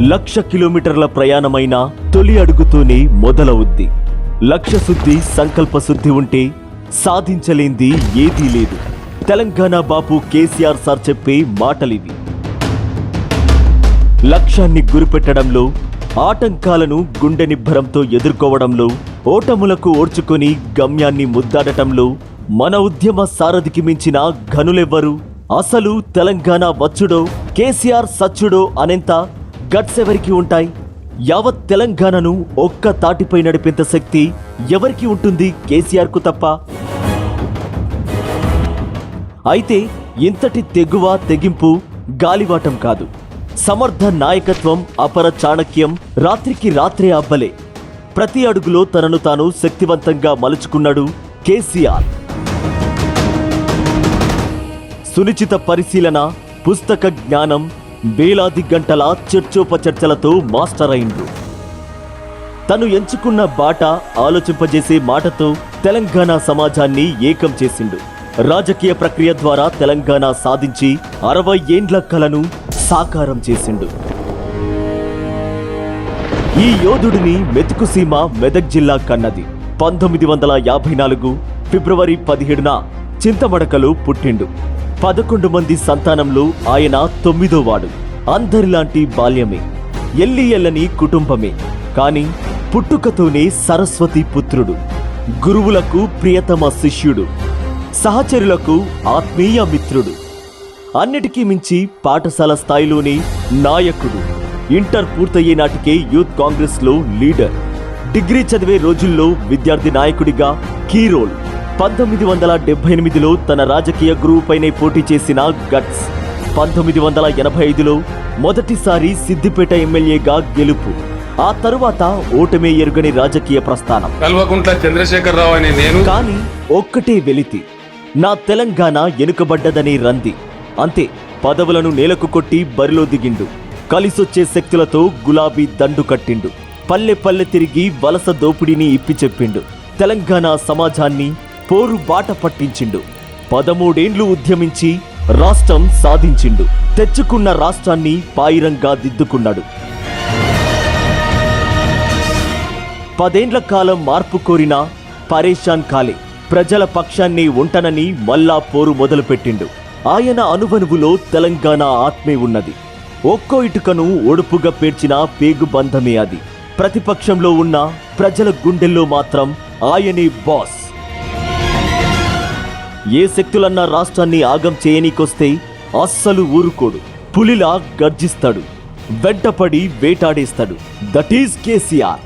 లక్ష కిలోమీటర్ల ప్రయాణమైన తొలి అడుగుతోనే మొదలవుద్ది. లక్ష్య శుద్ధి సంకల్ప శుద్ధి ఉంటే సాధించలేంది ఏదీ లేదు. తెలంగాణ బాపు కేసీఆర్ సార్ చెప్పే మాటలివి. లక్ష్యాన్ని గురిపెట్టడంలో ఆటంకాలను గుండె నిబ్బరంతో ఎదుర్కోవడంలో ఓటములకు ఓర్చుకొని గమ్యాన్ని ముద్దాడటంలో మన ఉద్యమ సారథికి మించిన ఘనులెవ్వరు? అసలు తెలంగాణ వచ్చుడో కేసీఆర్ సచ్చుడో అనేంత గట్స్ ఎవరికి ఉంటాయి? యావత్ తెలంగాణను ఒక్క తాటిపై నడిపేంత శక్తి ఎవరికి ఉంటుంది కేసీఆర్కు తప్ప? అయితే ఇంతటి తెగువ తెగింపు గాలివాటం కాదు. సమర్థ నాయకత్వం అపర చాణక్యం రాత్రికి రాత్రే అబ్బలే. ప్రతి అడుగులో తనను తాను శక్తివంతంగా మలుచుకున్నాడు కేసీఆర్. సునిశ్చిత పరిశీలన పుస్తక జ్ఞానం వేలాది గంటల చర్చోపచర్చలతో మాస్టర్ అయిండు తను ఎంచుకున్న బాట ఆలోచింపజేసే మాటతో తెలంగాణ సమాజాన్ని ఏకం చేసిండు. రాజకీయ ప్రక్రియ ద్వారా తెలంగాణ సాధించి అరవై ఏండ్ల కలను సాకారం చేసిండు. ఈ యోధుడిని మెతుకుసీమ మెదక్ జిల్లా కన్నది. పంతొమ్మిది వందల యాభై నాలుగు ఫిబ్రవరి పదిహేడున చింతమడకలో పుట్టిండు. పదకొండు మంది సంతానంలో ఆయన తొమ్మిదో వాడు. అందరిలాంటి బాల్యమే. ఎల్లి ఎల్లని కుటుంబమే. కాని పుట్టుకతోనే సరస్వతి పుత్రుడు. గురువులకు ప్రియతమ శిష్యుడు. సహచరులకు ఆత్మీయ మిత్రుడు. అన్నిటికీ మించి పాఠశాల స్థాయిలోనే నాయకుడు. ఇంటర్ పూర్తయ్యే నాటికే యూత్ కాంగ్రెస్లో లీడర్. డిగ్రీ చదివే రోజుల్లో విద్యార్థి నాయకుడిగా కీ రోల్ పంతొమ్మిది వందల డెబ్బై ఎనిమిదిలో తన రాజకీయ గురువుపైనే పోటీ చేసిన గట్స్. పంతొమ్మిది వందల ఎనభై ఐదులో మొదటిసారి సిద్దిపేట ఎమ్మెల్యేగా గెలుపు. ఆ తరువాత ఓటమే ఎరుగని రాజకీయ ప్రస్థానం. కల్వకుంట్ల చంద్రశేఖరరావు అనే నేను కానీ ఒక్కటే వెలితి. నా తెలంగాణ ఎనుకబడ్డదని రంది. అంతే పదవులను నేలకు కొట్టి బరిలో దిగిండు. కలిసొచ్చే శక్తులతో గులాబీ దండు కట్టిండు. పల్లె పల్లె తిరిగి వలస దోపిడీని ఇప్పి చెప్పిండు. తెలంగాణ సమాజాన్ని పోరు బాట పట్టించిండు. పదమూడేండ్లు ఉద్యమించి రాష్ట్రం సాధించిండు. తెచ్చుకున్న రాష్ట్రాన్ని పాయిరంగా దిద్దుకున్నాడు. పదేండ్ల కాలం మార్పు కోరిన పరేషాన్ కాలే ప్రజల పక్షాన్ని ఉంటనని మల్లా పోరు మొదలుపెట్టిండు. ఆయన అనువనువులో తెలంగాణ ఆత్మే ఉన్నది. ఒక్కో ఇటుకను ఒడుపుగా పేర్చిన పేగుబంధమే అది. ప్రతిపక్షంలో ఉన్న ప్రజల గుండెల్లో మాత్రం ఆయనే బాస్. ఏ శక్తులన్నా రాష్ట్రాన్ని ఆగం చేయనీకొస్తే అస్సలు ఊరుకోడు. పులిలా గర్జిస్తాడు. వెంటపడి వేటాడేస్తాడు. That is KCR.